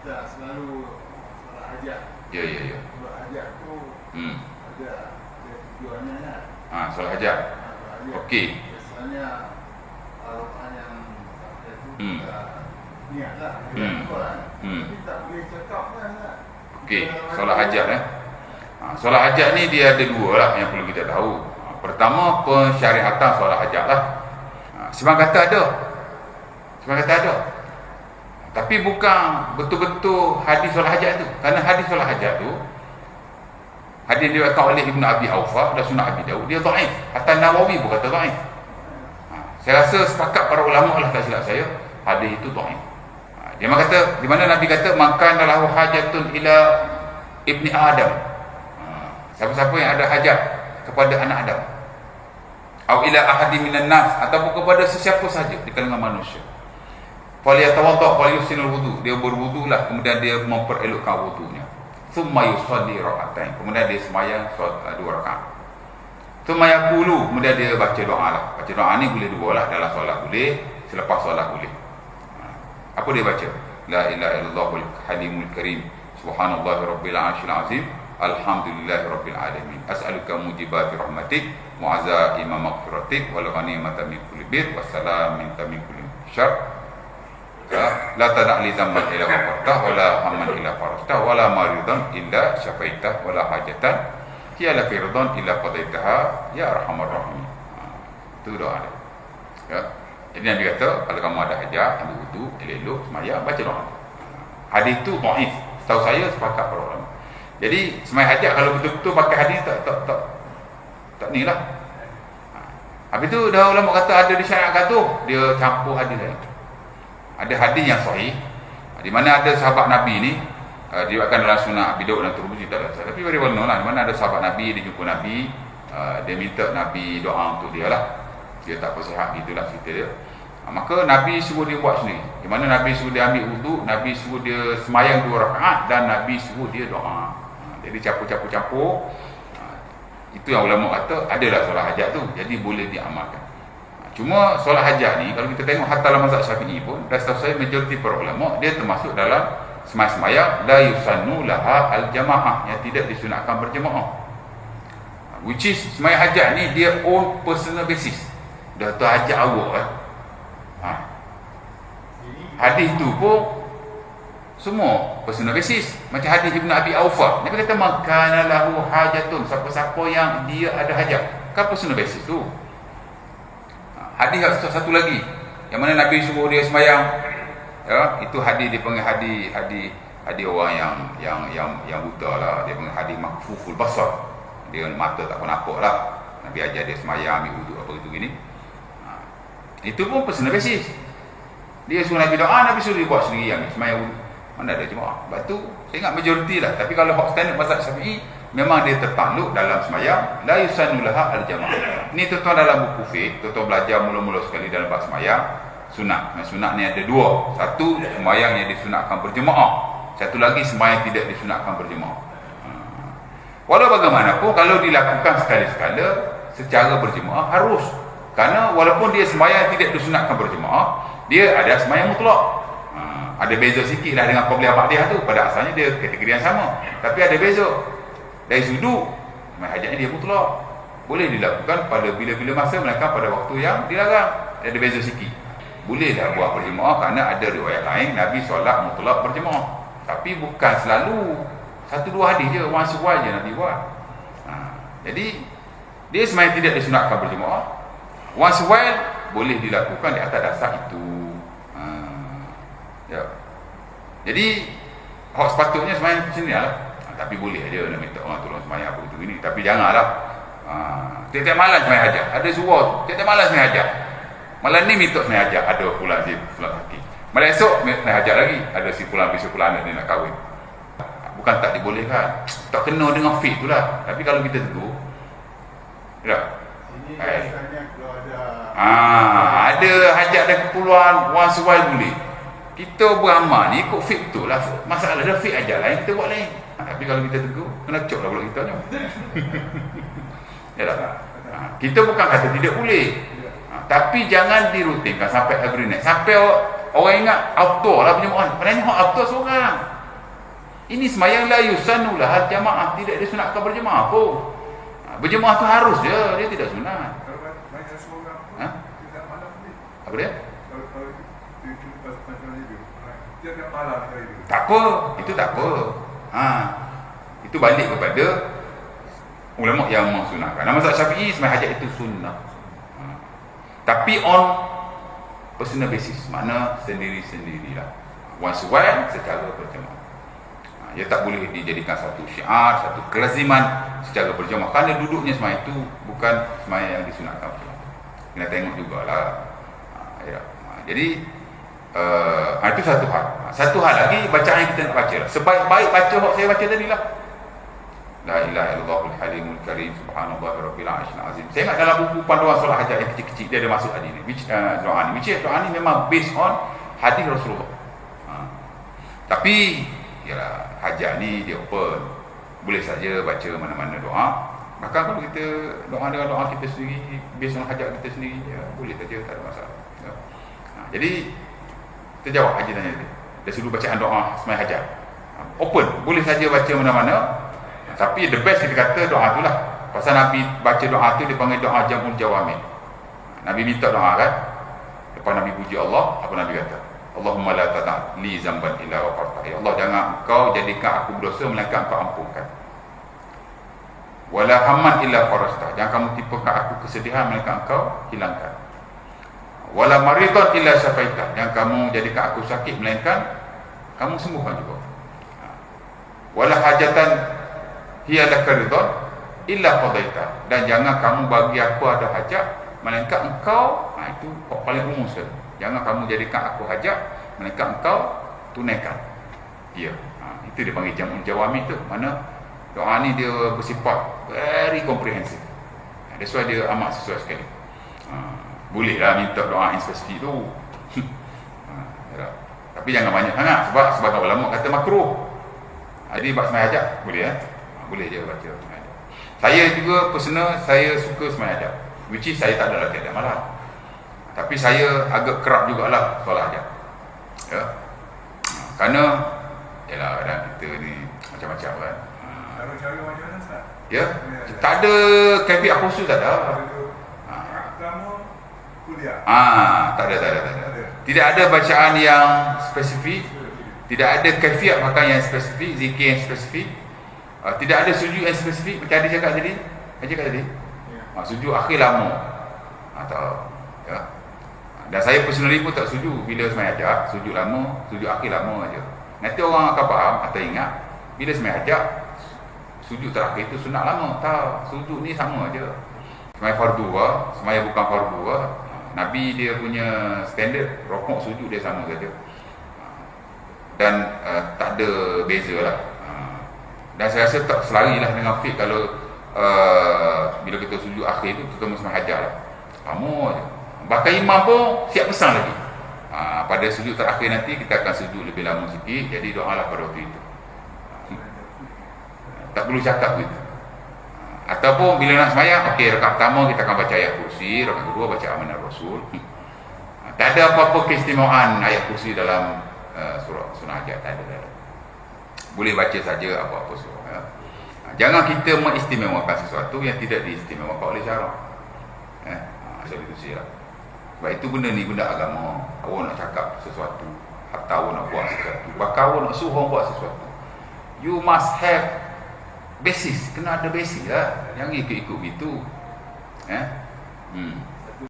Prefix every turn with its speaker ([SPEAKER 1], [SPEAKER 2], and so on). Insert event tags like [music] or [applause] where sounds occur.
[SPEAKER 1] kita selalu solat hajat.
[SPEAKER 2] Ya, ya, ya.
[SPEAKER 1] Solat hajat tu
[SPEAKER 2] Hmm.
[SPEAKER 1] ada ada tujuannya kan.
[SPEAKER 2] Ha, solat hajat.
[SPEAKER 1] Ha.
[SPEAKER 2] Okey.
[SPEAKER 1] Biasanya Al-Quran yang ada tu
[SPEAKER 2] Hmm.
[SPEAKER 1] kita niat lah.
[SPEAKER 2] Hmm.
[SPEAKER 1] Hmm. Kan?
[SPEAKER 2] Hmm.
[SPEAKER 1] Tapi tak boleh cakap kan. kan?
[SPEAKER 2] Okey, solat hajat eh. Ha, solat hajat ni dia ada dua lah yang perlu kita tahu. Ha, pertama pensyariatan solat hajat lah. Ha, sebab kata ada. Sebab kata ada. Tapi bukan betul-betul hadis solat hajat tu. Kerana hadis solat hajat tu hadis diriwayatkan oleh Ibnu Abi Aufa dan Sunnah Abi Dawud dia dhaif. Hatta Nawawi pun kata dhaif. Ha, saya rasa sepakat para ulama lah tak silap saya hadis itu dhaif. Ha, dia kata di mana Nabi kata makan lahu hajatun ila ibni Adam. Ha, siapa-siapa yang ada hajat kepada anak Adam. Atau ila ahadi minan nas ataupun kepada sesiapa saja di kalangan manusia. Faliyatawadda wal yusinul wudu. Dia berwudulah kemudian dia memperelokkan wudunya. Thumma yusalli rak'atain. Kemudian dia sembahyang solat dua rakaat. Thumma yaqulu, kemudian dia baca doa lah. Baca doa ni boleh dua lah dalam solat boleh, selepas solat boleh. Ha. Apa dia baca? La ilaha illallahul halimul karim. Subhanallahi rabbil arsyil azim. Alhamdulillahi rabbil alamin. As'aluka mujibati rahmatik wa azaima maghfiratik wal ghanimata min kulli bir wassalam minta min kulli syarr. Ya, la tada' li zamban ila ghafartah wa la hamman ila farastah wa la maridan illa syafaitah wa la hajatan hiya la firdan illa qadaitaha ya arhamar rahim. Ha, itu doa dia. Ya. Jadi Nabi kata kalau kamu ada hajat, ambil wudu, elok-elok sembahyang baca doa. Ha, Hadis itu dhaif. Setahu saya sepakat para ulama. Jadi sembahyang hajat kalau betul-betul pakai hadis tak tak tak tak ni lah. Ha. Habis tu dah ulama kata ada disyaratkan tu, dia campur hadis lain ada hadis yang sahih. Di mana ada sahabat Nabi ni uh, diriwayatkan dalam sunnah Abi Daud dan Tirmizi tak ada tapi very well known lah. Di mana ada sahabat Nabi dia jumpa Nabi uh, dia minta Nabi doa untuk dia lah. Dia tak bersihat gitulah cerita dia. Uh, maka Nabi suruh dia buat sendiri. Di mana Nabi suruh dia ambil wuduk Nabi suruh dia semayang dua rakaat dan Nabi suruh dia doa. Uh, jadi campur-campur-campur uh, itu yang ulama kata adalah solat hajat tu. Jadi boleh diamalkan Cuma solat hajat ni kalau kita tengok hatta dalam mazhab Syafi'i pun dan setahu saya majoriti para ulama dia termasuk dalam semaya-semaya la yusannu laha al jamaah yang tidak disunatkan berjemaah. Which is semaya hajat ni dia own personal basis. Dah tu hajat awak eh. Ha. Hadis tu pun semua personal basis. Macam hadis Ibn Abi Aufa. Nabi kata makana lahu hajatun. Siapa-siapa yang dia ada hajat. Kan personal basis tu. Hadis satu, satu lagi. Yang mana Nabi suruh dia sembahyang. Ya itu hadis dia panggil hadis hadis hadis orang yang yang yang yang buta lah. Dia panggil hadis makfuful basar. Dia mata tak pernah lah. Nabi ajar dia sembahyang ambil wuduk apa gitu gini. Ha. itu pun personal basis. Dia suruh Nabi doa Nabi suruh dia buat sendiri yang sembahyang mana ada jemaah? Sebab tu saya ingat majoriti lah. Tapi kalau hak standard mazhab syafi'i memang dia tertakluk dalam semayang la yusannu laha al jamaah ni tuan-tuan dalam buku fiqh tuan-tuan belajar mula-mula sekali dalam bab semayang sunat. Nah, sunat ni ada dua. Satu semayang yang disunatkan berjemaah. Satu lagi semayang tidak disunatkan berjemaah. Ha. walau bagaimanapun kalau dilakukan sekali-sekala secara berjemaah harus. Kerana walaupun dia semayang tidak disunatkan berjemaah dia ada semayang mutlak. Ha, ada beza sikit lah dengan qabliyah ba'diyah tu. Pada asalnya dia kategori yang sama. Tapi ada beza dari sudut sembahyang hajat ni dia mutlak boleh dilakukan pada bila-bila masa melainkan pada waktu yang dilarang. Ada beza sikit. Boleh dah buat berjemaah kerana ada riwayat lain Nabi solat mutlak berjemaah. Tapi bukan selalu. Satu dua hadis je once a je Nabi buat. Ha. jadi dia sebenarnya tidak disunatkan berjemaah. Once a while boleh dilakukan di atas dasar itu. Ha. ya. jadi hak sepatutnya sebenarnya macam ni lah. ha, tapi boleh aja nak minta orang tolong semayang apa itu ini tapi janganlah. Ha, tiap-tiap malam semayang hajat ada suruh tiap-tiap malam semayang hajat malam ni minta semayang hajat ada pulang si pulang sakit malam esok semayang hajat lagi. Ada si pulang besok pulang anak dia nak kahwin. Bukan tak dibolehkan. Tak kena dengan fit tu lah. Tapi kalau kita tegur tak
[SPEAKER 1] Sini
[SPEAKER 2] Eh.
[SPEAKER 1] biasanya kalau ada
[SPEAKER 2] Ah, ada hajat dan keperluan a while boleh. Kita beramal ni ikut fit betul lah. Masalah dia fit aja lain, kita buat lain. Tapi kalau kita tegur, kena cok lah pula kita ni. [laughs] ya tak? Ha, kita bukan kata tidak boleh. Ha, tapi jangan dirutinkan sampai every night. Sampai orang ingat outdoor lah berjemaah. Sebenarnya hak outdoor seorang. Ini semayang la yusanu lah jamaah. Tidak disunatkan berjemaah pun. Ha, Berjemaah tu harus je. Dia tidak sunat. Ha?
[SPEAKER 1] ni.
[SPEAKER 2] Apa dia?
[SPEAKER 1] Dia dia. Tak
[SPEAKER 2] apa. Itu tak apa. Ha. Itu balik kepada ulama yang memsunahkan. Nama mazhab Syafi'i semayang hajat itu sunnah. Ha. Tapi on personal basis. Makna sendiri-sendirilah. Once while secara berjemaah. Ha, Ia tak boleh dijadikan satu syiar, satu kelaziman secara berjemaah. Kerana duduknya semayang itu bukan semayang yang disunatkan. Kena tengok jugalah. Ha, ya. Ha, jadi uh, itu satu hal. Satu hal lagi bacaan yang kita nak baca. Sebaik-baik baca hak saya baca tadi lah. La ilaha illallahul halimul karim subhanallah rabbil arsyil azim. Saya ingat dalam buku panduan solat hajat yang kecil-kecil dia ada masuk hadis ni. Which uh, ni. Which doa ni memang based on hadis Rasulullah. Ha. Tapi yalah hajat ni dia open. Boleh saja baca mana-mana doa. Bahkan kalau kita doa dengan doa kita sendiri based on hajat kita sendiri ya, boleh saja tak ada masalah. Ya. Ha. Jadi kita jawab haji tanya tadi. Dari sudut bacaan doa semai hajat. Ha, Open, boleh saja baca mana-mana. Tapi the best kita kata doa tu lah. Pasal Nabi baca doa tu dia panggil doa jamul jawami. Nabi minta doa kan. Lepas Nabi puji Allah, apa Nabi kata? Allahumma la tata' li zamban illa wa Ya Allah jangan engkau jadikan aku berdosa melainkan engkau ampunkan. Wala hamman illa farasta. Jangan kamu tipukan aku kesedihan melainkan engkau hilangkan. Wala maridan illa syafaita. Yang kamu jadikan aku sakit melainkan kamu sembuhkan juga. Wala hajatan hiya laka ridha illa qadaita. Dan jangan kamu bagi aku ada hajat melainkan engkau ha, itu paling umum sekali. Jangan kamu jadikan aku hajat melainkan engkau tunaikan. Ya. Ha, itu dia panggil jamun jawami tu. Mana doa ni dia bersifat very comprehensive. Ha, that's why dia amat sesuai sekali. Ha, bolehlah minta doa yang spesifik tu. [laughs] ha, ya. Tapi jangan banyak sangat sebab sebagai ulama kata makruh. Ha, Jadi buat semai hajat boleh ya. Ha, boleh je baca semai hajat. Saya juga personal saya suka semai hajat. Which is saya tak ada latihan dan malam. Tapi saya agak kerap jugalah solat hajat. Ya. Ha, Kerana yalah kadang kita ni macam-macam kan. Ha,
[SPEAKER 1] Kalau cara macam mana Ustaz?
[SPEAKER 2] Ya. Tak ada kafiat khusus tak ada.
[SPEAKER 1] Kuliah.
[SPEAKER 2] Ah, tak ada, tak ada, tak ada. Tidak ada bacaan yang spesifik, tidak ada kafiat makan yang spesifik, zikir yang spesifik. Uh, tidak ada sujud yang spesifik macam ada cakap tadi. Ada cakap tadi.
[SPEAKER 1] Ya.
[SPEAKER 2] Uh, sujud akhir lama. Atau ya. Dan saya personally pun tak sujud bila semai hajat, sujud lama, sujud akhir lama aja. Nanti orang akan faham atau ingat bila semai hajat sujud terakhir itu sunat lama. Tak, sujud ni sama aja. Semai fardu lah, semai bukan fardu lah. Nabi dia punya standard rokok sujud dia sama saja. Dan uh, tak ada beza lah. Uh, dan saya rasa tak selari lah dengan fit kalau uh, bila kita sujud akhir tu kita mesti hajar lah. Lama je. Bahkan imam pun siap pesan lagi. Uh, pada sujud terakhir nanti kita akan sujud lebih lama sikit. Jadi doalah pada waktu itu. Tak perlu cakap gitu. Ataupun bila nak semayang, okey rakaat pertama kita akan baca ayat kursi, rakaat kedua baca amanah Rasul. [laughs] Ha, Tak ada apa-apa keistimewaan ayat kursi dalam uh, surah surah hajat, tak ada, tak ada. Boleh baca saja apa-apa surah. Ya. Ha, Jangan kita mengistimewakan sesuatu yang tidak diistimewakan oleh syarak. Ya. Ha, so itu sih lah. Sebab itu benda ni benda agama. Awak nak cakap sesuatu, atau awak nak buat sesuatu, bahkan awak nak suruh buat sesuatu. You must have basis kena ada basis lah. Jangan ikut-ikut gitu eh? Hmm